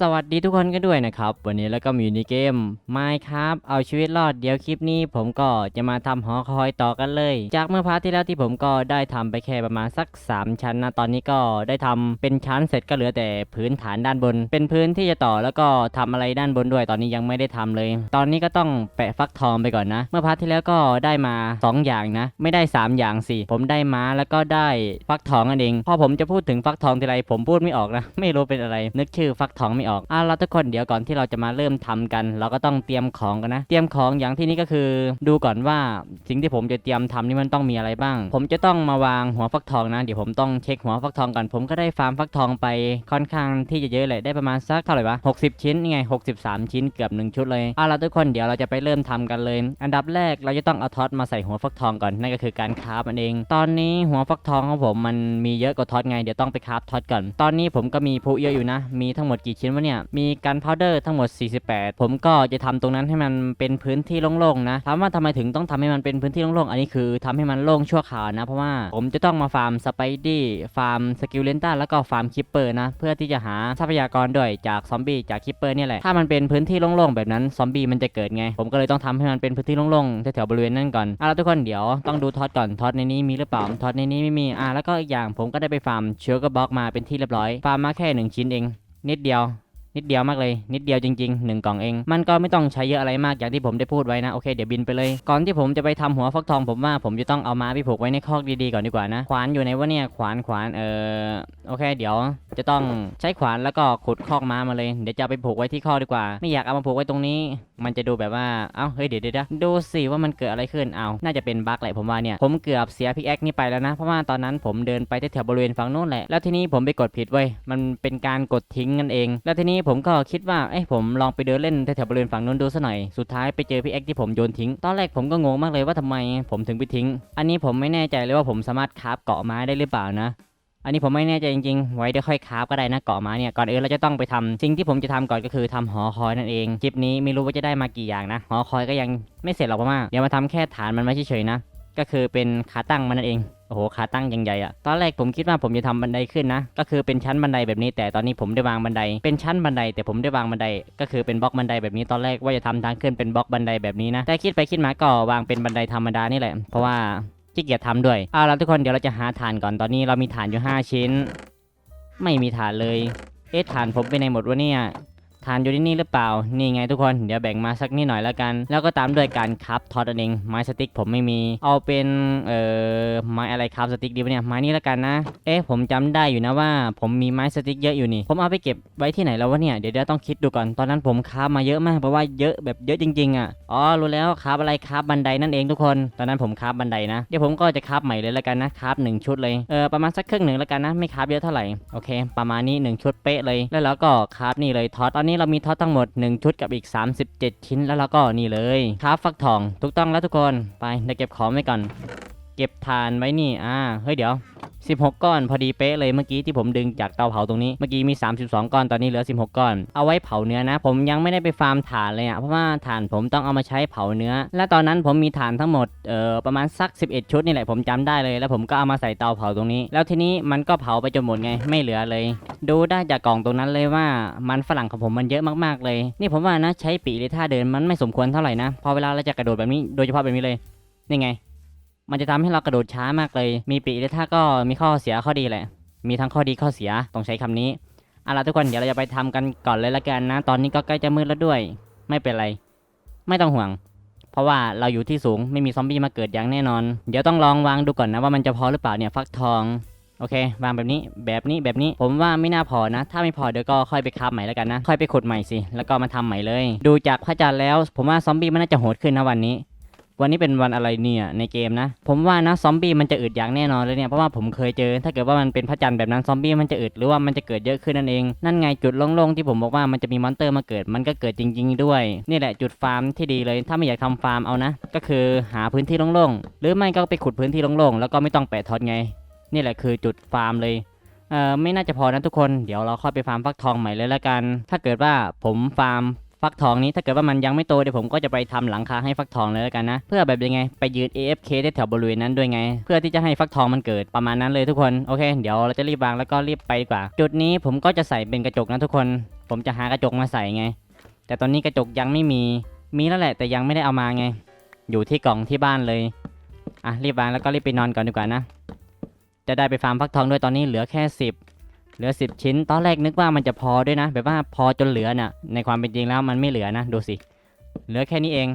สวัสดีทุกคนกันด้วยนะครับ วันนี้แล้วก็มาอยู่ในเกม Minecraft เอาชีวิตรอดเดี๋ยวคลิปนี้ ผมก็จะมาทำหอคอยต่อกันเลย จากเมื่อพาร์ทที่แล้วที่ผมก็ได้ทำไปแค่ประมาณสัก 3 ชั้นนะตอนนี้ก็ได้ทำเป็นชั้นเสร็จก็เหลือแต่พื้นฐานด้านบน เป็นพื้นที่จะต่อแล้วก็ทำอะไรด้านบนด้วย ตอนนี้ยังไม่ได้ทำเลย ตอนนี้ก็ต้องแปะฟักทองไปก่อนนะ เมื่อพาร์ทที่แล้วก็ได้มา 2 อย่างนะ ไม่ได้ 3 อย่างสิผมได้ม้าแล้วก็ได้ฟักทองนั่นเองพอผมจะพูดถึงฟักทองทีไรผมพูดไม่ออกนะไม่รู้เป็นอะไร นึกชื่อฟักทองไม่ออกอะเราทุกคนเดี๋ยวก่อนที่เราจะมาเริ่มทำกัน เราก็ต้องเตรียมของกันนะ เตรียมของอย่างที่นี่ก็คือ ดูก่อนว่าสิ่งที่ผมจะเตรียมทำนี่มันต้องมีอะไรบ้าง ผมจะต้องมาวางหัวฟักทองนะ เดี๋ยวผมต้องเช็คหัวฟักทองก่อนผมก็ได้ฟาร์มฟักทองไปค่อนข้างที่จะเยอะเลยได้ประมาณสักเท่าไหร่วะ60 ชิ้นนี่ไง 63 ชิ้นเกือบหนึ่งชุดเลยอะเราทุกคนเดี๋ยวเราจะไปเริ่มทำกันเลย อันดับแรกเราจะต้องเอาท็อตมาใส่หัวฟักทองก่อนนั่นก็คือการคราฟมันเอง ตอนนี้หัวฟักทองของผมมันมีเยอะกว่าท็อตไงเดี๋ยวต้องไปคราฟท็อตก่อน ตอนนี้ผมก็มีพลุเยอะอยู่นะ มีทั้งหมดกี่ชิ้นวะเนี่ย มีกันพาวเดอร์ทั้งหมด 48 ผมก็จะทำตรงนั้นให้มันเป็นพื้นที่โล่งๆนะ ถามว่าทำไมถึงต้องทำให้มันเป็นพื้นที่โล่งๆ อันนี้คือทำให้มันโล่งชั่วคราวนะ เพราะว่าผมจะต้องมาฟาร์มสไปดี้ฟาร์มสกิลเลนต้าแล้วก็ฟาร์มคิปเปอร์นะ เพื่อที่จะหาทรัพยากรด้วยจากซอมบี้จากคิปเปอร์นี่แหละ ถ้ามันเป็นพื้นที่โล่งๆแบบนั้นซอมบี้มันจะเกิดไง ผมก็เลยต้องทำให้มันเป็นพื้นที่โล่งๆแถวๆบริเวณนั้นก่อนอะแล้วทุกคนเดี๋ยวต้องดูท็อตก่อนท็อตในนี้มีหรือเปล่าท็อตในนี้ไม่มีอะแล้วก็อีกอย่างผมก็ได้ไปฟาร์มเชลก็บล็อกมาเป็นที่เรียบร้อยฟาร์มมาแค่หนึ่งชิ้นเองนิดเดียว นิดเดียวมากเลย นิดเดียวจริงๆหนึ่งกล่องเอง มันก็ไม่ต้องใช้เยอะอะไรมากอย่างที่ผมได้พูดไว้นะ โอเค เดี๋ยวบินไปเลย ก่อนที่ผมจะไปทำหัวฟักทองผมว่าผมจะต้องเอาม้าไปผูกไว้ในคอกดีๆก่อนดีกว่านะ ขวานอยู่ในวะเนี่ย ขวานขวานเออโอเค เดี๋ยวจะต้องใช้ขวานแล้วก็ขุดคอกม้ามาเลย เดี๋ยวจะไปผูกไว้ที่คอกดีกว่า ไม่อยากเอามาผูกไว้ตรงนี้ มันจะดูแบบว่า เอ้า เฮ้ย เดี๋ยวเดี๋ยวดูสิว่ามันเกิดอะไรขึ้น เอาน่าจะเป็นบั๊กแหละผมว่าเนี่ย ผมเกือบเสียพิกแอคนี่ไปแล้วนะ เพราะว่าตอนนั้นผมเดินไปแถวบริเวณฝั่งโน้นแหละ แล้วทีนี้ผมไปกดผิดเว้ย มันเป็นการกดทิ้งกันเอง แล้วทีนี้ผมก็คิดว่าเอ้ผมลองไปเดินเล่นแถวบริเวณฝั่งโน้นดูซะหน่อย สุดท้ายไปเจอพิกแอคที่ผมโยนทิ้ง ตอนแรกผมก็งงมากเลยว่าทำไมผมถึงไปทิ้ง อันนี้ผมไม่แน่ใจเลยว่าผมสามารถคาฟเกาะไม้ได้หรือเปล่านะอันนี้ผมไม่แน่ใจจริงๆ ไว้เดี๋ยวค่อยคราฟก็ได้นะเกาะไม้เนี่ย ก่อนอื่นเราจะต้องไปทำสิ่งที่ผมจะทำก่อนก็คือทำหอคอยนั่นเอง คลิปนี้ไม่รู้ว่าจะได้มากี่อย่างนะ หอคอยก็ยังไม่เสร็จหรอกพราะว่าเดี๋ยวมาทำแค่ฐานมันไว้เฉยๆนะ ก็คือเป็นขาตั้งมันนั่นเอง โอ้โหขาตั้งยังใหญ่อะตอนแรกผมคิดว่าผมจะทำบันไดขึ้นนะ ก็คือเป็นชั้นบันไดแบบนี้ แต่ตอนนี้ผมได้วางบันได เป็นชั้นบันได แต่ผมได้วางบันได ก็คือเป็นบล็อกบันไดแบบนี้ตอนแรกว่าจะทำทางขึ้นเป็นบล็อกบันไดแบบนี้นะ แต่คิดไปคิดมาก็วางเป็นบันไดธรรมดานี่แหละ เพราะว่าขี้เกียจทำด้วยเอาละทุกคนเดี๋ยวเราจะหาฐานก่อนตอนนี้เรามีฐานอยู่ 5 ชิ้น ไม่มีฐานเลย เอ๊ะฐานผมไปไหนหมดวะเนี่ย ฐานอยู่ที่นี่หรือเปล่า นี่ไงทุกคน เดี๋ยวแบ่งมาสักนิดหน่อยแล้วกัน แล้วก็ตามด้วยการคับทอดอันเอง ไม้สติ๊กผมไม่มี เอาเป็นเอ่อไม้อะไรครับสติ๊กดีวะเนี่ย ไม้นี้แล้วกันนะ เอ๊ะผมจำได้อยู่นะว่า ผมมีไม้สติ๊กเยอะอยู่นี่ ผมเอาไปเก็บไว้ที่ไหนแล้ววะเนี่ย เดี๋ยวเดี๋ยวต้องคิดดูก่อน ตอนนั้นผมคาบมาเยอะมากเพราะว่าเยอะแบบเยอะจริงๆอะ อ๋อรู้แล้วคาบอะไรคาบบันไดนั่นเองทุกคน ตอนนั้นผมคาบบันไดนะ เดี๋ยวผมก็จะคาบใหม่เลยแล้วกันนะคาบหนึ่งชุดเลย เออประมาณสักครึ่งหนึ่งแล้วกันนะ ไม่คาบเยอะเท่าไหร่ โอเค ประมาณนี้หนึ่งชุดเป๊ะเลย แล้วเราก็คาบนี่เลยทอตอนนี้เรามีท็อตทั้งหมด 1 ชุดกับอีก 37 ชิ้นแล้วเราก็นี่เลยคราฟฟักทอง ถูกต้องแล้วทุกคนไปเดี๋ยวเก็บของไว้ก่อน เก็บทานไว้นี่อ่าเฮ้ยเดี๋ยว 16 ก้อนพอดีเป๊ะเลยเมื่อกี้ที่ผมดึงจากเตาเผาตรงนี้เมื่อกี้มี 32 ก้อนตอนนี้เหลือ 16 ก้อน เอาไว้เผาเนื้อนะ ผมยังไม่ได้ไปฟาร์มถ่านเลยอะเพราะว่าถ่านผมต้องเอามาใช้เผาเนื้อ และตอนนั้นผมมีถ่านทั้งหมดเอ่อประมาณสัก 11 ชุดนี่แหละผมจำได้เลย แล้วผมก็เอามาใส่เตาเผาตรงนี้ แล้วทีนี้มันก็เผาไปจนหมดไงไม่เหลือเลย ดูได้จากกล่องตรงนั้นเลยว่ามันฝรั่งของผมมันเยอะมากๆเลย นี่ผมว่านะใช้ปีหรือท่าเดินมันไม่สมควรเท่าไหร่นะพอเวลาเราจะกระโดดแบบนี้โดยเฉพาะแบบนี้เลยนี่ไง มันจะทำให้เรากระโดดช้ามากเลย มีปีหรือท่าก็มีข้อเสียข้อดีแหละ มีทั้งข้อดีข้อเสียต้องใช้คำนี้เอาล่ะทุกคนเดี๋ยวเราจะไปทำกันก่อนเลยละกันนะ ตอนนี้ก็ใกล้จะมืดแล้วด้วย ไม่เป็นไร ไม่ต้องห่วง เพราะว่าเราอยู่ที่สูงไม่มีซอมบี้มาเกิดอย่างแน่นอน เดี๋ยวต้องลองวางดูก่อนนะว่ามันจะพอหรือเปล่าเนี่ยฟักทองโอเค วางแบบนี้แบบนี้แบบนี้ผมว่าไม่น่าพอนะ ถ้าไม่พอเดี๋ยวก็ค่อยไปคราบใหม่แล้วกันนะ ค่อยไปขุดใหม่สิ แล้วก็มาทำใหม่เลย ดูจากพระจันทร์แล้ว ผมว่าซอมบี้มันน่าจะโหดขึ้นนะวันนี้ วันนี้เป็นวันอะไรเนี่ยในเกมนะ ผมว่านะซอมบี้มันจะอึดอย่างแน่นอนเลยเนี่ยเพราะว่าผมเคยเจอ ถ้าเกิดว่ามันเป็นพระจันทร์แบบนั้นซอมบี้มันจะอึดหรือว่ามันจะเกิดเยอะขึ้นนั่นเอง นั่นไงจุดโล่งๆที่ผมบอกว่ามันจะมีมอนเตอร์มาเกิดมันก็เกิดจริง ๆ ด้วย นี่แหละจุดฟาร์มที่ดีเลยถ้าไม่อยากทำฟาร์มเอานะ ก็คือหาพื้นที่โล่งๆหรือไม่ก็ไปขุดพื้นที่โล่งๆแล้วก็ไม่ต้องแปะทอตไง นี่แหละคือจุดฟาร์มเลยเอ่อไม่น่าจะพอนะทุกคน เดี๋ยวเราค่อยไปฟาร์มฟักทองใหม่เลยละกัน ถ้าเกิดว่าผมฟาร์ม ฟักทองนี้ถ้าเกิดว่ามันยังไม่โตเดี๋ยวผมก็จะไปทำหลังคาให้ฟักทองเลยแล้วกันนะ เพื่อแบบยังไงไปยืน AFK ได้แถวบริเวณนั้นด้วยไง เพื่อที่จะให้ฟักทองมันเกิดประมาณนั้นเลยทุกคนโอเค เดี๋ยวเราจะรีบวางแล้วก็รีบไปดีกว่า จุดนี้ผมก็จะใส่เป็นกระจกนะทุกคน ผมจะหากระจกมาใส่ไง แต่ตอนนี้กระจกยังไม่มีมีแล้วแหละแต่ยังไม่ได้เอามาไง อยู่ที่กล่องที่บ้านเลยอะรีบวางแล้วก็รีบไปนอนก่อนดีกว่านะ จะได้ไปฟาร์มฟักทองด้วยตอนนี้เหลือแค่ 10 เหลือ 10 ชิ้น ตอนแรกนึกว่ามันจะพอด้วยนะ แบบว่าพอจนเหลือน่ะ ในความเป็นจริงแล้วมันไม่เหลือนะ ดูสิ เหลือแค่นี้เอง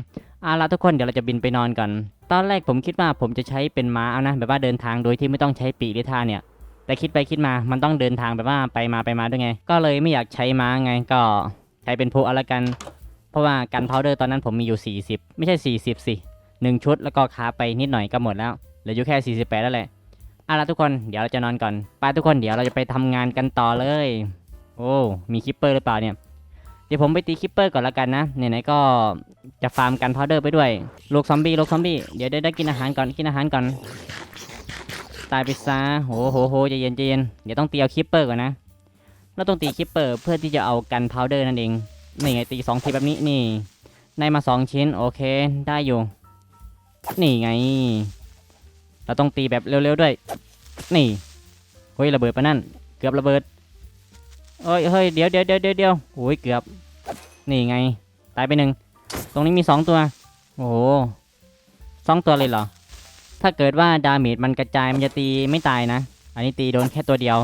เอาละทุกคนเดี๋ยวเราจะบินไปนอนก่อน ตอนแรกผมคิดว่าผมจะใช้เป็นม้าเอานะ แบบว่าเดินทางโดยที่ไม่ต้องใช้ปีกหรือท่าเนี่ย แต่คิดไปคิดมา มันต้องเดินทางแบบว่าไปมาไปมาด้วยไง ก็เลยไม่อยากใช้ม้าไง ก็ใช้เป็นพวกเอาละกัน เพราะว่ากันพาวเดอร์ตอนนั้นผมมีอยู่ 40 ไม่ใช่ 40สิหนึ่งชุดแล้วก็คาไปนิดหน่อยก็หมดแล้ว เหลืออยู่แค่ 48 แล้วแหละ เอาละทุกคนเดี๋ยวเราจะนอนก่อนไปทุกคนเดี๋ยวเราจะไปทำงานกันต่อเลย โอ้มีคิปเปอร์หรือเปล่าเนี่ยเดี๋ยวผมไปตีคิปเปอร์ก่อนละกันนะไหนๆก็จะฟาร์มกันพาวเดอร์ไปด้วยลูกซอมบี้ลูกซอมบี้เดี๋ยวได้ได้กินอาหารก่อนกินอาหารก่อนตายไปซะโหโหโหใจเย็นใจเย็นเดี๋ยวต้องตีเอาคิปเปอร์ก่อนนะเราต้องตีคิปเปอร์เพื่อที่จะเอากันพาวเดอร์นั่นเองนี่ไงตีสองทีแบบนี้นี่ได้มาสองชิ้นโอเคได้อยู่ นี่ไง เราต้องตีแบบเร็วๆด้วย นี่เฮ้ยระเบิดปะนั่น เกือบระเบิดเฮ้ยเฮ้ยเดี๋ยวเดี๋ยวเดี๋ยวเดี๋ยวเดี๋ยวโอ้ยเกือบ นี่ไง ตายไปหนึ่ง ตรงนี้มีสองตัว โอ้โหสองตัวเลยเหรอ ถ้าเกิดว่าดาเมจมันกระจายมันจะตีไม่ตายนะ อันนี้ตีโดนแค่ตัวเดียว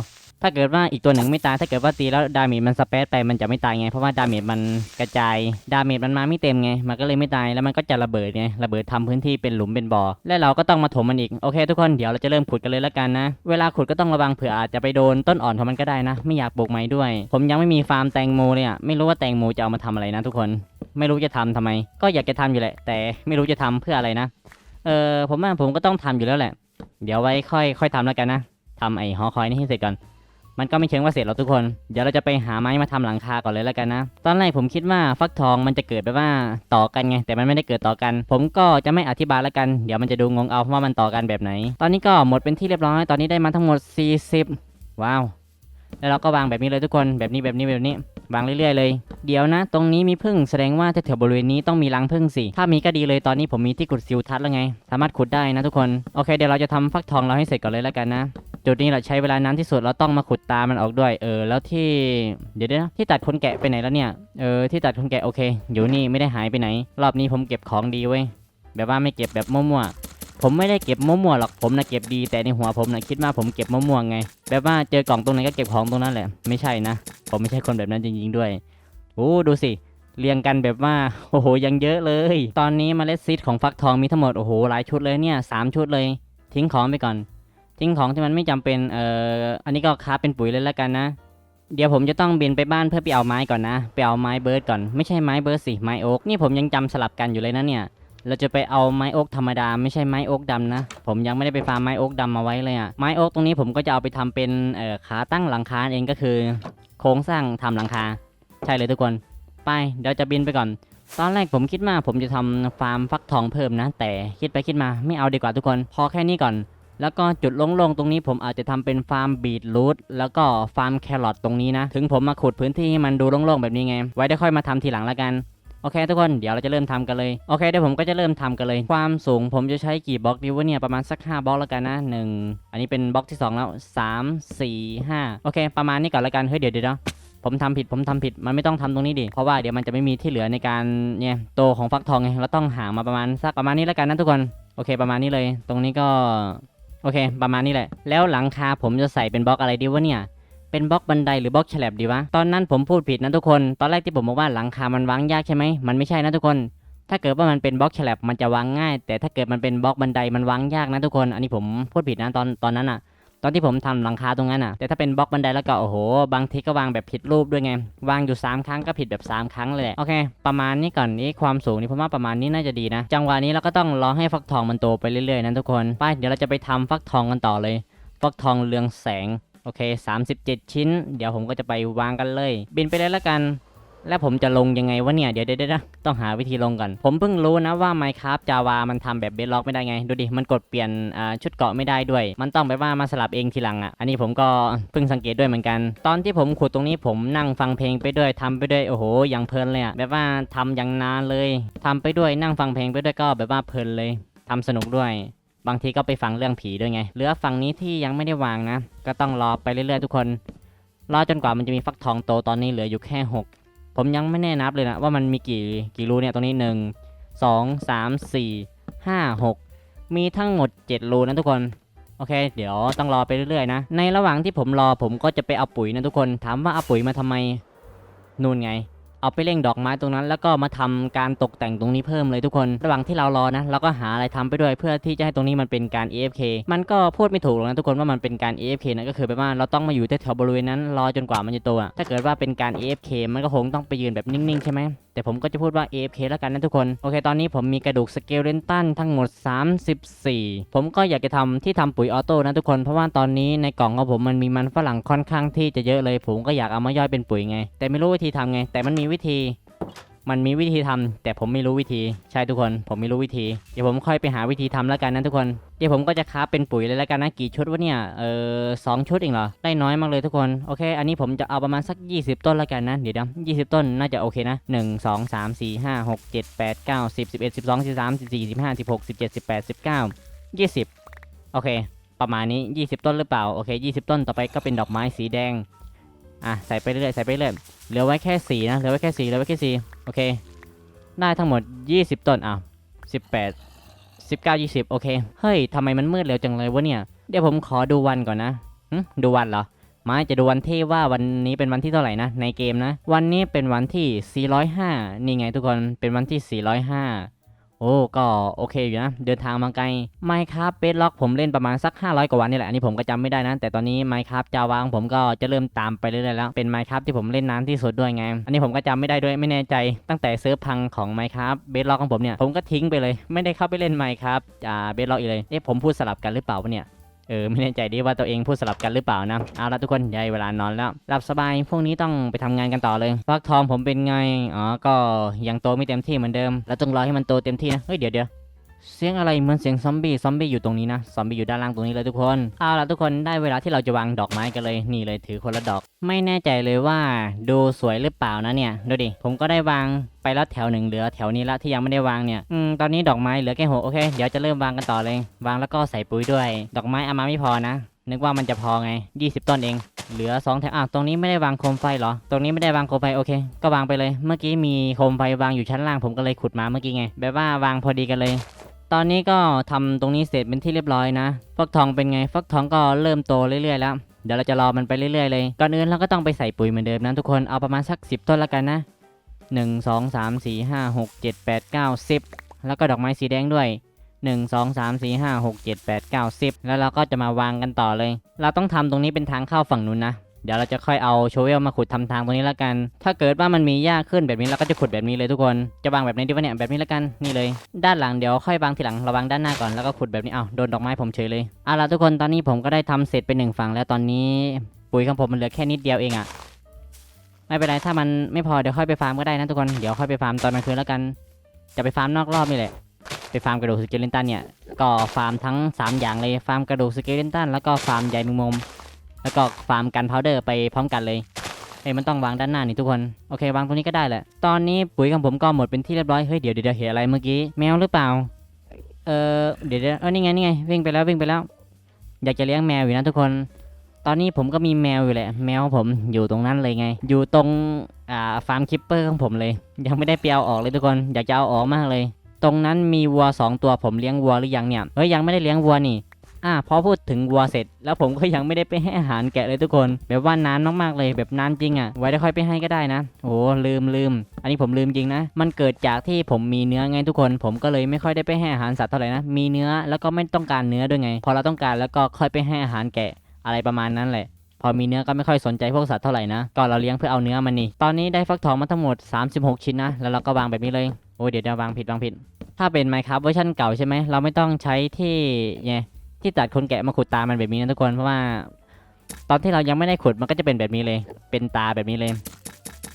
ถ้าเกิดว่าอีกตัวหนึ่งไม่ตาย ถ้าเกิดว่าตีแล้วดาเมจมันสเปซไปมันจะไม่ตายไง เพราะว่าดาเมจมันกระจาย ดาเมจมันมาไม่เต็มไง มันก็เลยไม่ตาย แล้วมันก็จะระเบิดไง ระเบิดทำพื้นที่เป็นหลุมเป็นบ่อ และเราก็ต้องมาถมมันอีก โอเค ทุกคน เดี๋ยวเราจะเริ่มขุดกันเลยแล้วกันนะ เวลาขุดก็ต้องระวังเผื่ออาจจะไปโดนต้นอ่อนของมันก็ได้นะ ไม่อยากปลูกไม้ด้วย ผมยังไม่มีฟาร์มแตงโมเลยอะ ไม่รู้ว่าแตงโมจะเอามาทำอะไรนะ ทุกคน ไม่รู้จะทำทำไม ก็อยากจะทำอยู่แหละ แต่ไม่รู้จะทำเพื่ออะไรนะ เออผมว่าผมก็ต้องทำอยู่แล้วแหละ เดี๋ยวไว้ค่อยค่อยทำแล้วกันนะทำไอ้หอคอยนี่ให้เสร็จก่อน มันก็ไม่เชิงว่าเสร็จหรอกทุกคน เดี๋ยวเราจะไปหาไม้มาทำหลังคาก่อนเลยแล้วกันนะ ตอนแรกผมคิดว่าฟักทองมันจะเกิดแบบว่าต่อกันไง แต่มันไม่ได้เกิดต่อกัน ผมก็จะไม่อธิบายแล้วกัน เดี๋ยวมันจะดูงงเอาว่ามันต่อกันแบบไหน ตอนนี้ก็หมดเป็นที่เรียบร้อย ตอนนี้ได้มาทั้งหมด 40 ว้าว แล้วเราก็วางแบบนี้เลยทุกคนแบบนี้แบบนี้แบบนี้วางเรื่อยๆเลย เดี๋ยวนะ ตรงนี้มีพึ่งแสดงว่าแถวบริเวณนี้ต้องมีรังพึ่งสิ ถ้ามีก็ดีเลยตอนนี้ผมมีที่ขุดซิลทัศแล้วไง สามารถขุดได้นะทุกคน โอเคเดี๋ยวเราจะทำฟักทองเราให้เสร็จก่อนเลยแล้วกันนะ จุดนี้เราใช้เวลานานที่สุดเราต้องมาขุดตามันออกด้วย เออ แล้วที่ เดี๋ยวนะที่ตัดคนแกะไปไหนแล้วเนี่ย เออ ที่ตัดคนแกะโอเค อยู่นี่ไม่ได้หายไปไหน รอบนี้ผมเก็บของดีเว้ยแบบว่าไม่เก็บแบบมั่วๆ ผมไม่ได้เก็บมั่วๆหรอกผมนะเก็บดีแต่ในหัวผมนะคิดว่าผมเก็บมั่วๆไง แบบว่าเจอกล่องตรงไหนก็เก็บของตรงนั้นแหละ ไม่ใช่นะ ผมไม่ใช่คนแบบนั้นจริงๆด้วยโอ้ดูสิ เรียงกันแบบว่าโอ้โหยังเยอะเลย ตอนนี้เมล็ดซีดของฟักทองมีทั้งหมดโอ้โหหลายชุดเลยเนี่ยสามชุดเลย ทิ้งของไปก่อน ทิ้งของที่มันไม่จำเป็นเอ่ออันนี้ก็ค้าเป็นปุ๋ยเลยแล้วกันนะ เดี๋ยวผมจะต้องบินไปบ้านเพื่อไปเอาไม้ก่อนนะไปเอาไม้เบิร์ดก่อนไม่ใช่ไม้เบิร์ดสิไม้โอ๊กนี่ผมยังจำสลับกันอยู่เลยนะเนี่ย เราจะไปเอาไม้โอ๊กธรรมดาไม่ใช่ไม้โอ๊กดำนะ ผมยังไม่ได้ไปฟาร์มไม้โอ๊กดำมาไว้เลยอะไม้โอ๊กตรงนี้ผมก็จะเอาไปทำเป็นเอ่อขาตั้งหลังคาเองก็คือ โครงสร้างทำหลังคา ใช่เลยทุกคน ไปเดี๋ยวจะบินไปก่อน ตอนแรกผมคิดว่าผมจะทำฟาร์มฟักทองเพิ่มนะ แต่คิดไปคิดมาไม่เอาดีกว่าทุกคน พอแค่นี้ก่อน แล้วก็จุดโล่งๆตรงนี้ผมอาจจะทำเป็นฟาร์มบีทรูทแล้วก็ฟาร์มแครอทตรงนี้นะ ถึงผมมาขุดพื้นที่ให้มันดูโล่งๆแบบนี้ไง ไว้ได้ค่อยมาทำทีหลังละกัน โอเคทุกคนเดี๋ยวเราจะเริ่มทำกันเลยโอเคเดี๋ยวผมก็จะเริ่มทำกันเลย ความสูงผมจะใช้กี่บล็อกดีวะเนี่ยประมาณสัก5บล็อกแล้วกันนะหนึ่งอันนี้เป็นบล็อกที่ 2 แล้ว 3 4 5 โอเค ประมาณนี้ก่อนละกันเฮ้ยเดี๋ยวเดี๋ยวผมทำผิดผมทำผิดมันไม่ต้องทำตรงนี้ดิเพราะว่าเดี๋ยวมันจะไม่มีที่เหลือในการเนี่ยโตของฟักทองไงเราต้องห่างมาประมาณสักประมาณนี้แล้วกันนะทุกคนโอเค ประมาณนี้เลย ตรงนี้ก็โอเค ประมาณนี้แหละ แล้วหลังคาผมจะใส่เป็นบล็อกอะไรดีวะเนี่ย เป็นบล็อกบันไดหรือบล็อกแฉลบดีวะ ตอนนั้นผมพูดผิดนะทุกคน ตอนแรกที่ผมบอกว่าหลังคามันวางยากใช่ไหม มันไม่ใช่นะทุกคน ถ้าเกิดว่ามันเป็นบล็อกแฉลบมันจะวางง่าย แต่ถ้าเกิดมันเป็นบล็อกบันไดมันวางยากนะทุกคน อันนี้ผมพูดผิดนะตอนตอนนั้นอะตอนที่ผมทำหลังคาตรงนั้นอะ แต่ถ้าเป็นบล็อกบันไดแล้วก็โอ้โห บางทีก็วางแบบผิดรูปด้วยไง วางอยู่ 3 ครั้งก็ผิดแบบ 3 ครั้งเลยแหละโอเค ประมาณนี้ก่อนนี้ความสูงนี่ผมว่าประมาณนี้น่าจะดีนะ จังหวะนี้เราก็ต้องรอให้ฟักทองมันโตไปเรื่อยๆนะทุกคน ไป เดี๋ยวเราจะไปทำฟักทองกันต่อเลย ฟักทองเรืองแสง โอเค 37 ชิ้น เดี๋ยวผมก็จะไปวางกันเลย บินไปเลยละกัน แล้วผมจะลงยังไงวะเนี่ย เดี๋ยวเดี๋ยวเดี๋ยวต้องหาวิธีลงก่อน ผมเพิ่งรู้นะว่า Minecraft Java มันทำแบบเบสล็อกไม่ได้ไง ดูดิ มันกดเปลี่ยนชุดเกาะไม่ได้ด้วย มันต้องแบบว่ามาสลับเองทีหลังอะ อันนี้ผมก็เพิ่งสังเกตด้วยเหมือนกัน ตอนที่ผมขุดตรงนี้ผมนั่งฟังเพลงไปด้วยทำไปด้วย โอ้โห อย่างเพลินเลยอะ แบบว่าทำอย่างนานเลยทำไปด้วยนั่งฟังเพลงไปด้วยก็แบบว่าเพลินเลยทำสนุกด้วย บางทีก็ไปฟังเรื่องผีด้วยไง เหลือฝั่งนี้ที่ยังไม่ได้วางนะ ก็ต้องรอไปเรื่อยๆทุกคน รอจนกว่ามันจะมีฟักทองโตตอนนี้เหลืออยู่แค่ 6 ผมยังไม่แน่นับเลยนะว่ามันมีกี่กี่รูเนี่ยตรงนี้ 1 2 3 4 5 6 มีทั้งหมด 7 รูนะทุกคน โอเค เดี๋ยวต้องรอไปเรื่อยๆนะ ในระหว่างที่ผมรอผมก็จะไปเอาปุ๋ยนะทุกคน ถามว่าเอาปุ๋ยมาทำไม นู่นไง เอาไปเร่งดอกไม้ตรงนั้น แล้วก็มาทำการตกแต่งตรงนี้เพิ่มเลยทุกคน ระหว่างที่เรารอนะเราก็หาอะไรทำไปด้วยเพื่อที่จะให้ตรงนี้มันเป็นการ AFK มันก็พูดไม่ถูกหรอกนะทุกคนว่ามันเป็นการ AFK นะก็คือแปลว่าเราต้องมาอยู่แถวบริเวณนั้นรอจนกว่ามันจะโตอะถ้าเกิดว่าเป็นการ AFK มันก็คงต้องไปยืนแบบนิ่งๆใช่ไหม แต่ผมก็จะพูดว่า AFK แล้วกันนะทุกคน โอเค ตอนนี้ผมมีกระดูกสเกลเลตันทั้งหมด 34 ผมก็อยากจะทำที่ทำปุ๋ยออโต้นะทุกคน เพราะว่าตอนนี้ในกล่องของผมมันมีมันฝรั่งค่อนข้างที่จะเยอะเลย ผมก็อยากเอามาย่อยเป็นปุ๋ยไง แต่ไม่รู้วิธีทำไง แต่มันมีวิธี มันมีวิธีทำแต่ผมไม่รู้วิธี ใช่ทุกคน ผมไม่รู้วิธี เดี๋ยวผมค่อยไปหาวิธีทำแล้วกันนะทุกคน เดี๋ยวผมก็จะคราฟเป็นปุ๋ยเลยแล้วกันนะกี่ชุดวะเนี่ย เออสองชุดเองเหรอ ได้น้อยมากเลยทุกคน โอเค อันนี้ผมจะเอาประมาณสัก 20 ต้นแล้วกันนะ เดี๋ยวนะ20ต้นน่าจะโอเคนะ1 2 3 4 5 6 7 8 9 10 11 12 13 14 15 16 17 18 19 20โอเค ประมาณนี้ 20 ต้นหรือเปล่า โอเค 20 ต้น ต่อไปก็เป็นดอกไม้สีแดง อะใส่ไปเรื่อยใส่ไปเรื่อยเหลือไว้แค่สีนะเหลือไว้แค่สีเหลือไว้แค่สีโอเคได้ทั้งหมด 20 ต้นอะ18 19 20 โอเค เฮ้ยทำไมมันมืดเร็วจังเลยวะเนี่ย เดี๋ยวผมขอดูวันก่อนนะหึดูวันเหรอ ไม่จะดูวันที่ว่าวันนี้เป็นวันที่เท่าไหร่นะ ในเกมนะ วันนี้เป็นวันที่ 405 นี่ไงทุกคน เป็นวันที่ 405 โอ้ก็โอเคอยู่นะ เดินทางมาไกลไมครับเบสล็อกผมเล่นประมาณสัก 500 กว่าวันนี่แหละ อันนี้ผมก็จำไม่ได้นะ แต่ตอนนี้ไมครับจาวางผมก็จะเริ่มตามไปเรื่อยๆแล้ว เป็นไมครับที่ผมเล่นนานที่สุดด้วยไง อันนี้ผมก็จำไม่ได้ด้วยไม่แน่ใจ ตั้งแต่เซิร์ฟพังของไมครับเบสล็อกของผมเนี่ยผมก็ทิ้งไปเลย ไม่ได้เข้าไปเล่นไมครับอ่าเบสล็อกอีกเลยเอ๊ะผมพูดสลับกันหรือเปล่าเนี่ย เออไม่แน่ใจดีว่าตัวเองพูดสลับกันหรือเปล่านะเอาละทุกคนยายเวลานอนแล้วหลับสบายพวกนี้ต้องไปทำงานกันต่อเลยฟักทองผมเป็นไงอ๋อก็ยังโตไม่เต็มที่เหมือนเดิม แล้วต้องรอให้มันโตเต็มที่นะเฮ้ยเดี๋ยวเดี๋ยว เสียงอะไรเหมือนเสียงซอมบี้ซอมบี้อยู่ตรงนี้นะซอมบี้อยู่ด้านล่างตรงนี้เลยทุกคนเอาละทุกคนได้เวลาที่เราจะวางดอกไม้กันเลยนี่เลยถือคนละดอก ไม่แน่ใจเลยว่าดูสวยหรือเปล่านะเนี่ยดูดิผมก็ได้วางไปแล้วแถวหนึ่งเหลือแถวนี้ละที่ยังไม่ได้วางเนี่ยอืมตอนนี้ดอกไม้เหลือแค่หกโอเคเดี๋ยวจะเริ่มวางกันต่อเลยวางแล้วก็ใส่ปุ๋ยด้วย ดอกไม้อามาไม่พอนะ นึกว่ามันจะพอไง 20 ต้นเองเหลือ2แถวอะตรงนี้ไม่ได้วางโคมไฟเหรอ ตรงนี้ไม่ได้วางโคมไฟโอเค ก็วางไปเลย เมื่อกี้มีโคมไฟวางอยู่ชั้นล่างผมก็เลยขุดมาเมื่อกี้ไง แบบว่าวางพอดีกันเลย ตอนนี้ก็ทำตรงนี้เสร็จเป็นที่เรียบร้อยนะฟักทองเป็นไงฟักทองก็เริ่มโตเรื่อยๆแล้ว เดี๋ยวเราจะรอมันไปเรื่อยๆเลย ก่อนอื่นเราก็ต้องไปใส่ปุ๋ยเหมือนเดิมนะทุกคน เอาประมาณสัก 10 ต้นล้วกันนะ1 2 3 4 5 6 7 8 9 10 แล้วก็ดอกไม้สีแดงด้วย 1 2 3 4 5 6 7 8 9 10 แล้วเราก็จะมาวางกันต่อเลย เราต้องทำตรงนี้เป็นทางเข้าฝั่งนู้นนะ เดี๋ยวเราจะค่อยเอาโชเวลมาขุดทำทางตรงนี้แล้วกัน ถ้าเกิดว่ามันมีหญ้าขึ้นแบบนี้เราก็จะขุดแบบนี้เลยทุกคน จะวางแบบนี้ดีวะเนี่ยแบบนี้แล้วกัน นี่เลย ด้านหลังเดี๋ยวค่อยวางทีหลังระวังด้านหน้าก่อนแล้วก็ขุดแบบนี้ เอาโดนดอกไม้ผมเฉยเลยเอาล่ะทุกคนตอนนี้ผมก็ได้ทำเสร็จไปหนึ่งฝั่งแล้วตอนนี้ ปุ๋ยของผมมันเหลือแค่นิดเดียวเองอะไม่เป็นไรถ้ามันไม่พอเดี๋ยวค่อยไปฟาร์มก็ได้นะทุกคนเดี๋ยวค่อยไปฟาร์มตอนกลางคืนแล้วกัน จะไปฟาร์มนอกรอบนี่แหละไปฟาร์มกระดูกสเกเลตันเนี่ยก็ฟาร์มทั้ง 3 อย่างเลยฟาร์มกระดูกสเกเลตันแล้วก็ฟาร์มใยมงมุม แล้วก็ฟาร์มกันพาวเดอร์ไปพร้อมกันเลยเอ้ยมันต้องวางด้านหน้านี่ทุกคน โอเควางตรงนี้ก็ได้แหละ ตอนนี้ปุ๋ยของผมก็หมดเป็นที่เรียบร้อย เฮ้ยเดี๋ยวเดี๋ยวเห็นอะไรเมื่อกี้ แมวหรือเปล่า เออเดี๋ยวเดี๋ยวเออนี่ไงนี่ไงวิ่งไปแล้ววิ่งไปแล้ว อยากจะเลี้ยงแมวอยู่นะทุกคน ตอนนี้ผมก็มีแมวอยู่แหละ แมวผมอยู่ตรงนั้นเลยไง อยู่ตรงอ่าฟาร์มคิปเปอร์ของผมเลย ยังไม่ได้ไปเอาออกเลยทุกคน อยากจะเอาออกมากเลย ตรงนั้นมีวัวสองตัวผมเลี้ยงวัวหรือยังเนี่ย เฮ้ยยังไม่ได้เลี้ยงวัวนี่ อ่าพอพูดถึงวัวเสร็จ แล้วผมก็ยังไม่ได้ไปให้อาหารแกะเลยทุกคน แบบว่านานมากๆเลยแบบนานจริงอะ่ะไว้ได้ค่อยไปให้ก็ได้นะโอ้ลืมลืม อันนี้ผมลืมจริงนะ มันเกิดจากที่ผมมีเนื้อไงทุกคน ผมก็เลยไม่ค่อยได้ไปให้อาหารสัตว์เท่าไหร่นะมีเนื้อแล้วก็ไม่ต้องการเนื้อด้วยไง พอเราต้องการแล้วก็ค่อยไปให้อาหารแกะอะไรประมาณนั้นแหละพอมีเนื้อก็ไม่ค่อยสนใจพวกสัตว์เท่าไหร่นะ ก็เราเลี้ยงเพื่อเอาเนื้อมันนี่ ตอนนี้ได้ฟักทองมาทั้งหมด 36 ชิ้นนะ แล้วเราก็วางแบบนี้เลย โอ้เดี๋ยวเดี๋ยววางผิดวางผิด ถ้าเป็น Minecraft เวอร์ชันเก่าใช่ไหม เราไม่ต้องใช้ที่ไง ที่ตัดคนแกะมาขุดตามันแบบนี้นะทุกคนเพราะว่า ตอนที่เรายังไม่ได้ขุดมันก็จะเป็นแบบนี้เลย เป็นตาแบบนี้เลย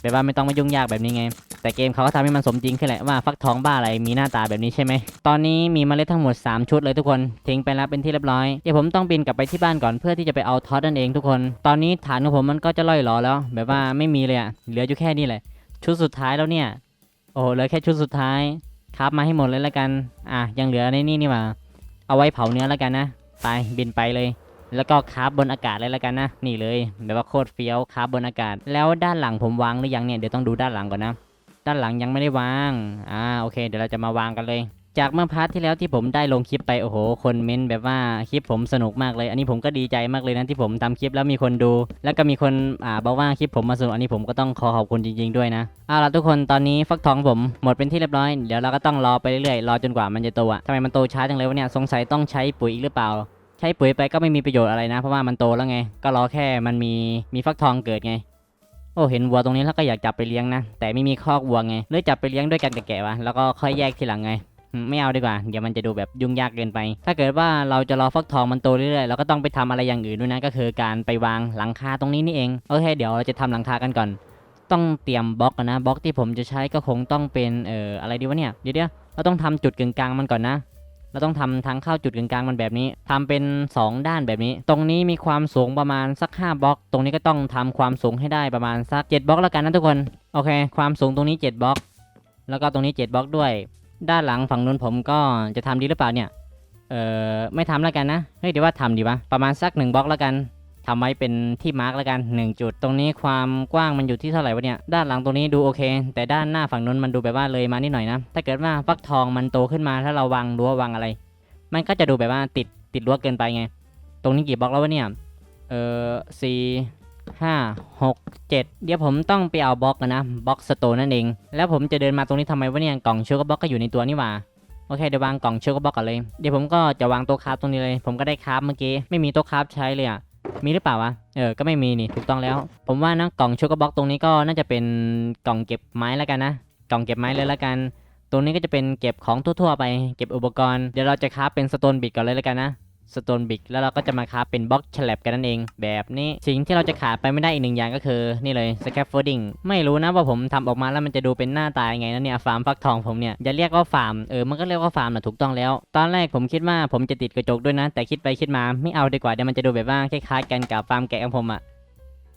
แบบว่าไม่ต้องมายุ่งยากแบบนี้ไง แต่เกมเขาก็ทำให้มันสมจริงขึ้นแหละว่าฟักทองบ้าอะไรมีหน้าตาแบบนี้ใช่ไหม ตอนนี้มีเมล็ดทั้งหมด 3 ชุดเลยทุกคนทิ้งไปแล้วเป็นที่เรียบร้อย เดี๋ยวผมต้องบินกลับไปที่บ้านก่อนเพื่อที่จะไปเอาท็อตนั่นเองทุกคน ตอนนี้ฐานของผมมันก็จะล่อยหลอแล้ว แบบว่าไม่มีเลยอะเหลืออยู่แค่นี้แหละ ชุดสุดท้ายแล้วเนี่ย โอ้โหเหลือแค่ชุดสุดท้ายครับมาให้หมดเลยแล้วกัน อะยังเหลือในนี่นี่หว่าเอาไว้เผาเนื้อแล้วกันนะ ไปบินไปเลย แล้วก็คาบบนอากาศเลยละกันนะ นี่เลยแบบว่าโคตรเฟี้ยวคาบบนอากาศ แล้วด้านหลังผมวางหรือยังเนี่ยเดี๋ยวต้องดูด้านหลังก่อนนะ ด้านหลังยังไม่ได้วาง อ่าโอเค เดี๋ยวเราจะมาวางกันเลย จากเมื่อพาร์ทที่แล้วที่ผมได้ลงคลิปไปโอ้โห คนเม้นแบบว่าคลิปผมสนุกมากเลย อันนี้ผมก็ดีใจมากเลยนะที่ผมทำคลิปแล้วมีคนดู แล้วก็มีคนอ่าบอกว่าคลิปผมมาสนุกอันนี้ผมก็ต้องขอขอบคุณจริง ๆด้วยนะเอาล่ะทุกคนตอนนี้ฟักทองผมหมดเป็นที่เรียบร้อยเดี๋ยวเราก็ต้องรอไปเรื่อยๆรอจนกว่ามันจะโตอะทำไมมันโตช้าจังเลยวะเนี่ยสงสัยต้องใช้ปุ๋ยอีกหรือเปล่า ใช้ปุ๋ยไปก็ไม่มีประโยชน์อะไรนะ เพราะว่ามันโตแล้วไง ก็รอแค่มันมีมีฟักทองเกิดไงโอ้เห็นวัวตรงนี้แล้วก็อยากจับไปเลี้ยงนะ แต่ไม่มีคอกวัวไงเลยจับไปเลี้ยงด้วยกันแกะวะแล้วก็ค่อยแยกทีหลังไง ไม่เอาดีกว่าเดี๋ยวมันจะดูแบบยุ่งยากเกินไป ถ้าเกิดว่าเราจะรอฟักทองมันโตเรื่อยๆเราก็ต้องไปทำอะไรอย่างอื่นด้วยนะก็คือการไปวางหลังคาตรงนี้นี่เองโอเคเดี๋ยวเราจะทำหลังคากันก่อน ต้องเตรียมบล็อกนะบล็อกที่ผมจะใช้ก็คงต้องเป็นเอ่ออะไรดีวะเนี่ยเดี๋ยวเดียวเราต้องทำจุดกึ่งกลางมันก่อนนะเราต้องทำทางเข้าจุดกึ่งกลางมันแบบนี้ทำเป็น 2 ด้านแบบนี้ ตรงนี้มีความสูงประมาณสัก 5บล็อก ตรงนี้ก็ต้องทำความสูงให้ได้ประมาณสัก 7บล็อกแล้วกันนะทุกคน โอเค ความสูงตรงนี้ 7บล็อก แล้วก็ตรงนี้ 7บล็อกด้วย ด้านหลังฝั่งนู้นผมก็จะทำดีหรือเปล่าเนี่ย เอ่อ ไม่ทำแล้วกันนะ เฮ้ยเดี๋ยวว่าทำดีวะประมาณสัก1บล็อกแล้วกันทำไว้เป็นที่มาร์กแล้วกัน 1 จุด ตรงนี้ความกว้างมันอยู่ที่เท่าไหร่วะเนี่ย ด้านหลังตรงนี้ดูโอเค แต่ด้านหน้าฝั่งนู้นมันดูแบบว่าเลยมานิดหน่อยนะ ถ้าเกิดว่าฟักทองมันโตขึ้นมาถ้าเราวางรั้ววางอะไร มันก็จะดูแบบว่าติดติดรั้วเกินไปไง ตรงนี้กี่บล็อกแล้ววะเนี่ย เออสี่ ห้าหกเจ็ดเดี๋ยวผมต้องไปเอาบล็อกนะบล็อกสโตนนั่นเอง แล้วผมจะเดินมาตรงนี้ทำไมวะเนี่ยกล่องชูกบล็อกก็อยู่ในตัวนี่หว่าโอเคเดี๋ยววางกล่องชูกบล็อกก่อนเลยเดี๋ยวผมก็จะวางโต๊ะคราฟตรงนี้เลย ผมก็ได้คราฟเมื่อกี้ไม่มีโต๊ะคราฟใช้เลยอะมีหรือเปล่าวะเออก็ไม่มีนี่ถูกต้องแล้ว ผมว่านะกล่องชูกบล็อกตรงนี้ก็น่าจะเป็นกล่องเก็บไม้แล้วกันนะกล่องเก็บไม้เลยแล้วกันตรงนี้ก็จะเป็นเก็บของทั่วๆไป เก็บอุปกรณ์ เดี๋ยวเราจะคราฟเป็นสโตนบิกก่อนเลยแล้วกันนะ สโตนบิกแล้วเราก็จะมาคราฟเป็นบล็อกฉลับกันนั่นเอง แบบนี้สิ่งที่เราจะขาดไปไม่ได้อีกหนึ่งอย่างก็คือนี่เลย scaffolding ไม่รู้นะว่าผมทำออกมาแล้วมันจะดูเป็นหน้าตายังไงนะเนี่ยฟาร์มฟักทองผมเนี่ยอย่าเรียกว่าฟาร์มเออมันก็เรียกว่าฟาร์มนะถูกต้องแล้ว ตอนแรกผมคิดว่าผมจะติดกระจกด้วยนะ แต่คิดไปคิดมาไม่เอาดีกว่าเดี๋ยวมันจะดูแบบว่าคล้ายๆกันกับฟาร์มแกะของผมอะ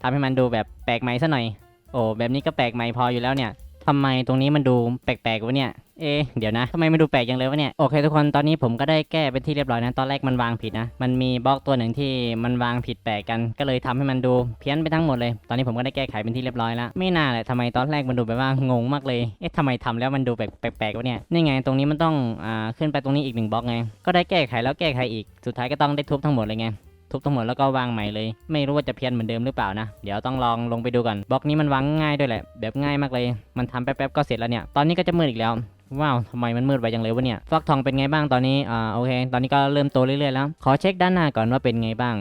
ทำให้มันดูแบบแปลกใหม่ซะหน่อยโอ้แบบนี้ก็แปลกใหม่พออยู่แล้วเนี่ย ทำไมตรงนี้มันดูแปลกๆวะเนี่ย เอ๊เดี๋ยวนะทำไมมันดูแปลกจังเลยวะเนี่ย โอเคทุกคนตอนนี้ผมก็ได้แก้เป็นที่เรียบร้อยนะ ตอนแรกมันวางผิดนะ มันมีบล็อกตัวหนึ่งที่มันวางผิดแปลกกัน ก็เลยทำให้มันดูเพี้ยนไปทั้งหมดเลย ตอนนี้ผมก็ได้แก้ไขเป็นที่เรียบร้อยแล้ว ไม่น่าแหละทำไมตอนแรกมันดูแบบว่างงมากเลย เอ๊ะทำไมทำแล้วมันดูแปลกๆวะเนี่ย นี่ไงตรงนี้มันต้องอ่าขึ้นไปตรงนี้อีกหนึ่งบล็อกไง ก็ได้แก้ไขแล้วแก้ไขอีก สุดท้ายก็ต้องได้ทุบทั้งหมดเลยไง ทุบทั้งหมดแล้วก็วางใหม่เลย ไม่รู้ว่าจะเพี้ยนเหมือนเดิมหรือเปล่านะ เดี๋ยวต้องลองลงไปดูก่อนบล็อกนี้มันวางง่ายด้วยแหละ แบบง่ายมากเลย มันทำแป๊บๆก็เสร็จแล้วเนี่ย ตอนนี้ก็จะมืดอีกแล้วว้าวทำไมมันมืดไปจังเลยวะเนี่ย ฟักทองเป็นไงบ้างตอนนี้ อ่า โอเค ตอนนี้ก็เริ่มโตเรื่อยๆแล้ว ขอเช็คด้านหน้าก่อนว่าเป็นไงบ้าง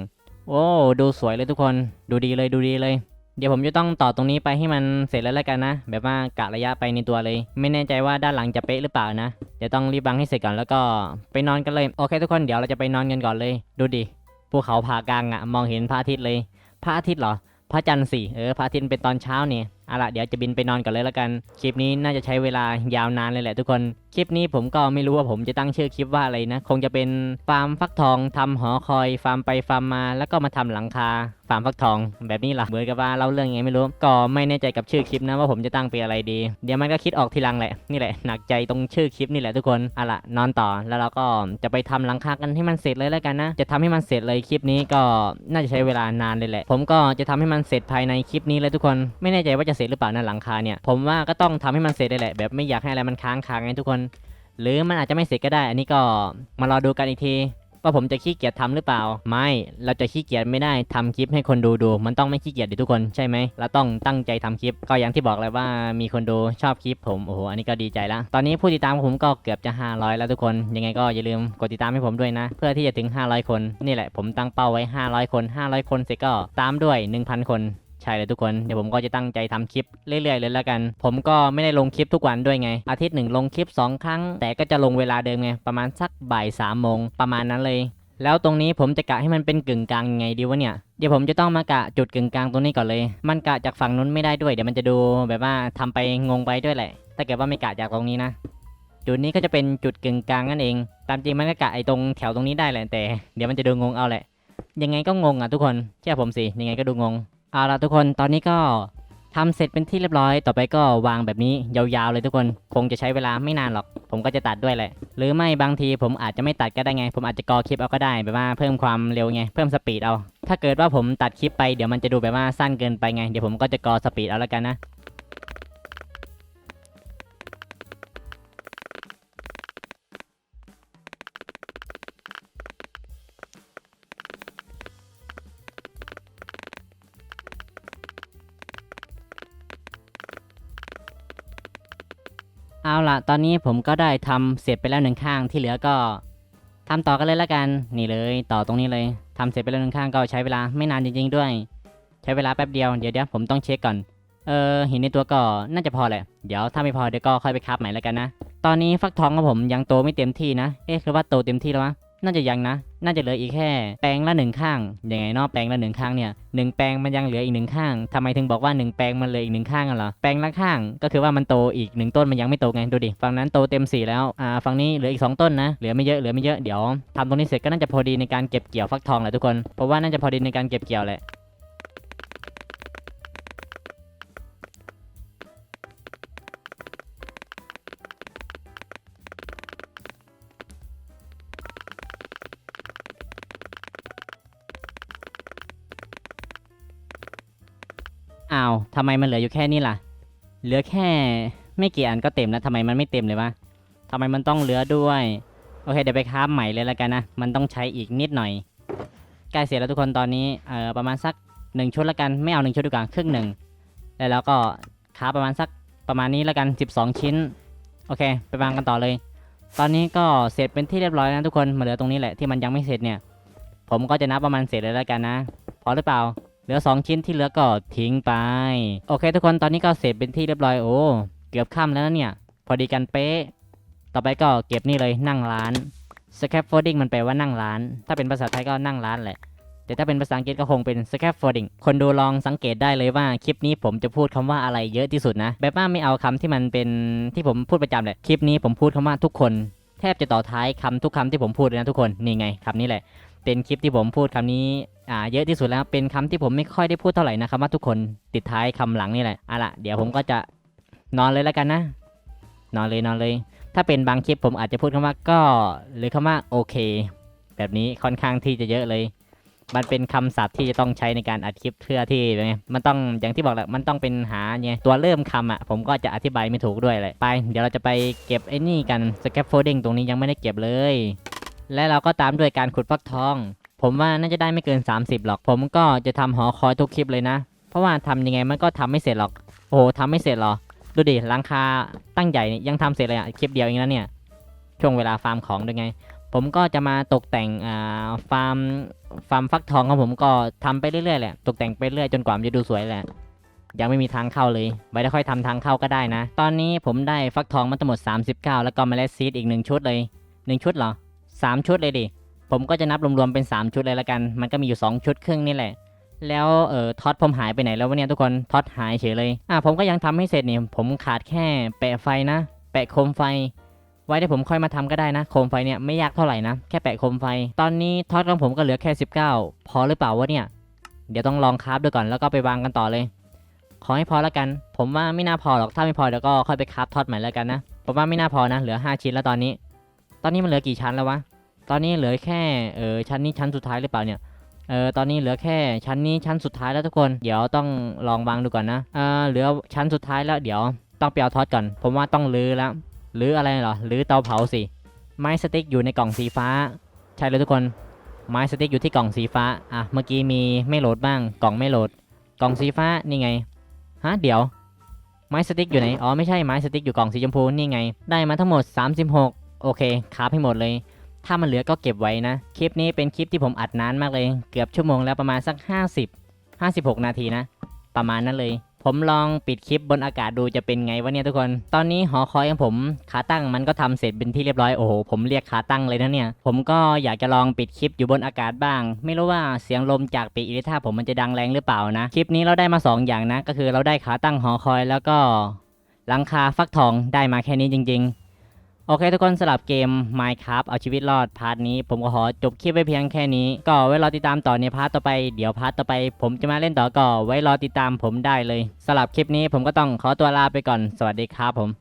โอ้ ดูสวยเลยทุกคน ดูดีเลยดูดีเลย เดี๋ยวผมจะต้องต่อตรงนี้ไปให้มันเสร็จแล้วแล้วกันนะ แบบว่ากะระยะไปในตัวเลย ไม่แน่ใจว่าด้านหลังจะเป๊ะหรือเปล่านะ เดี๋ยวต้องรีบบังให้เสร็จก่อนแล้วก็ไปนอนกันเลย โอเค ทุกคน เดี๋ยวเราจะไปนอนกันก่อนเลย ดูดิ ภูเขาผากลางอะมองเห็นพระอาทิตย์เลย พระอาทิตย์เหรอ พระจันทร์สิเออพระอาทิตย์เป็นตอนเช้าเนี่ยเอาล่ะเดี๋ยวจะบินไปนอนก่อนเลยแล้วกัน คลิปนี้น่าจะใช้เวลายาวนานเลยแหละทุกคน คลิปนี้ผมก็ไม่รู้ว่าผมจะตั้งชื่อคลิปว่าอะไรนะ คงจะเป็นฟาร์มฟักทองทำหอคอย ฟาร์มไปฟาร์มมา แล้วก็มาทำหลังคา ฟาร์มฟักทอง แบบนี้ล่ะเหมือนกับว่าเล่าเรื่องยังไงไม่รู้ ก็ไม่แน่ใจกับชื่อคลิปนะว่าผมจะตั้งเป็นอะไรดี เดี๋ยวมันก็คิดออกทีหลังแหละ นี่แหละหนักใจตรงชื่อคลิปนี่แหละทุกคนอาล่ะนอนต่อ แล้วเราก็จะไปทำหลังคากันให้มันเสร็จเลยแล้วกันนะ จะทำให้มันเสร็จเลยคลิปนี้ก็น่าจะใช้เวลานานเลยแหละ ผมก็จะทำให้มันเสร็จภายในคลิปนี้เลยทุกคน ไม่แน่ใจว่าจะเสร็จหรือเปล่านะหลังคาเนี่ย ผมว่าก็ต้องทำให้มันเสร็จเลยแหละ แบบไม่อยากให้อะไรมันค้างคาไงทุกคน หรือมันอาจจะไม่เสร็จก็ได้ อันนี้ก็มารอดูกันอีกทีว่าผมจะขี้เกียจทำหรือเปล่า ไม่ เราจะขี้เกียจไม่ได้ทำคลิปให้คนดูดู มันต้องไม่ขี้เกียจดิทุกคนใช่ไหมเราต้องตั้งใจทำคลิป ก็อย่างที่บอกเลยว่ามีคนดูชอบคลิปผมโอ้โหอันนี้ก็ดีใจละตอนนี้ผู้ติดตามผมก็เกือบจะ 500 แล้วทุกคน ยังไงก็อย่าลืมกดติดตามให้ผมด้วยนะ เพื่อที่จะถึง 500 คนนี่แหละผมตั้งเป้าไว้ 500 คน 500 คนเสร็จก็ตามด้วย 1,000 คน ใช่เลยทุกคน เดี๋ยวผมก็จะตั้งใจทำคลิปเรื่อยๆเลยแล้วกัน ผมก็ไม่ได้ลงคลิปทุกวันด้วยไง อาทิตย์หนึ่งลงคลิป 2 ครั้ง แต่ก็จะลงเวลาเดิมไง ประมาณสักบ่ายสามโมงประมาณนั้นเลย แล้วตรงนี้ผมจะกะให้มันเป็นกึ่งกลางยังไงดีวะเนี่ย เดี๋ยวผมจะต้องมากะจุดกึ่งกลางตรงนี้ก่อนเลย มันกะจากฝั่งนู้นไม่ได้ด้วย เดี๋ยวมันจะดูแบบว่าทำไปงงไปด้วยแหละ ถ้าเกิดว่าไม่กะจากตรงนี้นะ จุดนี้ก็จะเป็นจุดกึ่งกลางนั่นเอง ตามจริงมันก็กะไอ้ตรงแถวตรงนี้ได้แหละแต่ เดี๋ยวมันจะดูงงเอาแหละ ยังไงก็งงอะทุกคนเชื่อผมสิ ยังไงก็ดูงง เอาละทุกคนตอนนี้ก็ทำเสร็จเป็นที่เรียบร้อย ต่อไปก็วางแบบนี้ยาวๆเลยทุกคน คงจะใช้เวลาไม่นานหรอก ผมก็จะตัดด้วยแหละ หรือไม่บางทีผมอาจจะไม่ตัดก็ได้ไง ผมอาจจะกอคลิปเอาก็ได้แบบว่าเพิ่มความเร็วไง เพิ่มสปีดเอา ถ้าเกิดว่าผมตัดคลิปไปเดี๋ยวมันจะดูแบบว่าสั้นเกินไปไง เดี๋ยวผมก็จะกอสปีดเอาแล้วกันนะ เอาล่ะตอนนี้ผมก็ได้ทำเสร็จไปแล้วหนึ่งข้างที่เหลือก็ทำต่อกันเลยละกัน นี่เลยต่อตรงนี้เลยทำเสร็จไปแล้วหนึ่งข้างก็ใช้เวลาไม่นานจริง ๆ ด้วย ใช้เวลาแป๊บเดียวเดี๋ยวเดี๋ยวผมต้องเช็คก่อน เออหินในตัวก็น่าจะพอแหละ เดี๋ยวถ้าไม่พอเดี๋ยวก็ค่อยไปคาบใหม่แล้วกันนะ ตอนนี้ฟักทองของผมยังโตไม่เต็มที่นะ เอ๊ะคือว่าโตเต็มที่แล้ววะ น่าจะยังนะ น่าจะเหลืออีกแค่ แปลงละหนึ่งข้าง ยังไงเนอกแปลงละหนึ่งข้างเนี่ยหนึ่งแปลงมันยังเหลืออีกหนึ่งข้างทำไมถึงบอกว่าหนึ่งแปลงมันเหลืออีกหนึ่งข้างกันเหรอ แปลงละข้าง ก็คือว่ามันโตอีกหนึ่งต้นมันยังไม่โตไง ดูดิ ฝั่งนั้นโตเต็มสี่แล้ว อ่า ฝั่งนี้เหลืออีกสองต้นนะ เหลือไม่เยอะ เหลือไม่เยอะ เดี๋ยวทำตรงนี้เสร็จก็น่าจะพอดีในการเก็บเกี่ยวฟักทองแหละทุกคน เพราะว่าน่าจะพอดีในการเก็บเกี่ยวแหละ ทำไมมันเหลืออยู่แค่นี้ล่ะ เหลือแค่ไม่กี่อันก็เต็มแล้วทำไมมันไม่เต็มเลยวะทำไมมันต้องเหลือด้วย โอเคเดี๋ยวไปค้าใหม่เลยแล้วกันนะ มันต้องใช้อีกนิดหน่อย ใกล้เสร็จแล้วทุกคนตอนนี้ เอ่อประมาณสักหนึ่งชุดแล้วกัน ไม่เอาหนึ่งชุดดีกว่าครึ่งหนึ่งแล้วเราก็ค้าประมาณสักประมาณนี้แล้วกัน 12 ชิ้น โอเค ไปวางกันต่อเลย ตอนนี้ก็เสร็จเป็นที่เรียบร้อยนะทุกคน มาเหลือตรงนี้แหละที่มันยังไม่เสร็จเนี่ย ผมก็จะนับประมาณเสร็จเลยแล้วกันนะ พอหรือเปล่า เหลือ 2 ชิ้นที่เหลือก็ทิ้งไป โอเค ทุกคนตอนนี้ก็เสร็จเป็นที่เรียบร้อยโอ้เกือบค่ำแล้วเนี่ย พอดีกันเป๊ะ ต่อไปก็เก็บนี่เลยนั่งร้าน scaffolding มันแปลว่านั่งร้าน ถ้าเป็นภาษาไทยก็นั่งร้านแหละ แต่ถ้าเป็นภาษาอังกฤษก็คงเป็น scaffolding คนดูลองสังเกตได้เลยว่าคลิปนี้ผมจะพูดคำว่าอะไรเยอะที่สุดนะ แบบว่าไม่เอาคำที่มันเป็นที่ผมพูดประจำแหละ คลิปนี้ผมพูดคำว่าทุกคน แทบจะต่อท้ายคำทุกคำที่ผมพูดเลยนะทุกคน นี่ไงคำนี้แหละ เป็นคลิปที่ผมพูดคำนี้ อ่าเยอะที่สุดแล้วเป็นคำที่ผมไม่ค่อยได้พูดเท่าไหร่นะครับว่าทุกคนติดท้ายคำหลังนี่แหละเอาละเดี๋ยวผมก็จะนอนเลยแล้วกันนะ นอนเลยนอนเลย ถ้าเป็นบางคลิปผมอาจจะพูดคำว่าก็ หรือคำว่าโอเค แบบนี้ค่อนข้างที่จะเยอะเลย มันเป็นคำศัพท์ที่จะต้องใช้ในการอัดคลิปเพื่อที่ไงมันต้องอย่างที่บอกแหละมันต้องเป็นหาไงตัวเริ่มคำอะผมก็จะอธิบายไม่ถูกด้วยเลยไป เดี๋ยวเราจะไปเก็บไอ้นี่กัน scaffolding ตรงนี้ยังไม่ได้เก็บเลย และเราก็ตามด้วยการขุดฟักทอง ผมว่าน่าจะได้ไม่เกิน 30 หรอก ผมก็จะทำหอคอยทุกคลิปเลยนะ เพราะว่าทำยังไงมันก็ทำไม่เสร็จหรอก โอ้โหทำไม่เสร็จหรอ ดูดิหลังคาตั้งใหญ่ยังทำเสร็จเลยอะคลิปเดียวเองนะเนี่ย ช่วงเวลาฟาร์มของด้วยไง ผมก็จะมาตกแต่งอ่าฟาร์มฟาร์มฟักทองของผมก็ทำไปเรื่อยๆแหละ ตกแต่งไปเรื่อยจนกว่ามันจะดูสวยแหละ ยังไม่มีทางเข้าเลย ไว้ได้ค่อยทำทางเข้าก็ได้นะ ตอนนี้ผมได้ฟักทองมาทั้งหมด 39 แล้วก็เมล็ดซีดอีกหนึ่งชุดเลยหนึ่งชุดเหรอสามชุดเลยดิ ผมก็จะนับรวมๆเป็น 3 ชุดเลยละกัน มันก็มีอยู่ 2 ชุดครึ่งนี่แหละ แล้วเออท็อตผมหายไปไหนแล้ววะเนี่ยทุกคนท็อตหายเฉยเลย อะผมก็ยังทำให้เสร็จนี่ผมขาดแค่แปะไฟนะ แปะโคมไฟ ไว้ได้ผมค่อยมาทำก็ได้นะ โคมไฟเนี่ยไม่ยากเท่าไหร่นะ แค่แปะโคมไฟ ตอนนี้ท็อตของผมก็เหลือแค่ 19 พอหรือเปล่าวะเนี่ย เดี๋ยวต้องลองคราฟดูก่อนแล้วก็ไปวางกันต่อเลย ขอให้พอแล้วกัน ผมว่าไม่น่าพอหรอก ถ้าไม่พอเดี๋ยวก็ค่อยไปคราฟท็อตใหม่แล้วกันนะ ผมว่าไม่น่าพอนะ เหลือ 5 ชิ้นแล้วตอนนี้ ตอนนี้มันเหลือกี่ชั้นแล้ววะ ตอนนี้เหลือแค่เออชั้นนี้ชั้นสุดท้ายหรือเปล่าเนี่ยเออตอนนี้เหลือแค่ชั้นนี้ชั้นสุดท้ายแล้วทุกคน เดี๋ยวต้องลองวางดูก่อนนะเออเหลือชั้นสุดท้ายแล้วเดี๋ยวต้องไปเอาท็อตก่อน ผมว่าต้องรื้อแล้วรื้ออะไรเหรอรื้อเตาเผาสิไม้สติ๊กอยู่ในกล่องสีฟ้า ใช่เลยทุกคนไม้สติ๊กอยู่ที่กล่องสีฟ้าอะเมื่อกี้มีไม่โหลดบ้าง กล่องไม่โหลด กล่องสีฟ้านี่ไงฮะเดี๋ยว ไม้สติ๊กอยู่ไหนอ๋อไม่ใช่ไม้สติ๊กอยู่กล่องสีชมพูนี่ไง ได้มาทั้งหมด 36 โอเคคาฟให้หมดเลย ถ้ามันเหลือก็เก็บไว้นะ คลิปนี้เป็นคลิปที่ผมอัดนานมากเลย เกือบชั่วโมงแล้วประมาณสัก 50 56 นาทีนะ ประมาณนั้นเลย ผมลองปิดคลิปบนอากาศดูจะเป็นไงวะเนี่ยทุกคน ตอนนี้หอคอยของผมขาตั้งมันก็ทำเสร็จเป็นที่เรียบร้อย โอ้โห ผมเรียกขาตั้งเลยนะเนี่ย ผมก็อยากจะลองปิดคลิปอยู่บนอากาศบ้าง ไม่รู้ว่าเสียงลมจากปีกอิริธาผมมันจะดังแรงหรือเปล่านะ คลิปนี้เราได้มาสองอย่างนะ ก็คือเราได้ขาตั้งหอคอยแล้วก็หลังคาฟักทองได้มาแค่นี้จริง ๆ โอเคทุกคนสลับเกม Minecraft เอาชีวิตรอดพาร์ทนี้ ผมก็ขอจบคลิปไว้เพียงแค่นี้ ก็ไว้รอติดตามต่อในพาร์ทต่อไปเดี๋ยวพาร์ทต่อไป ผมจะมาเล่นต่อก็ไว้รอติดตามผมได้เลยสลับคลิปนี้ผมก็ต้องขอตัวลาไปก่อนสวัสดีครับผม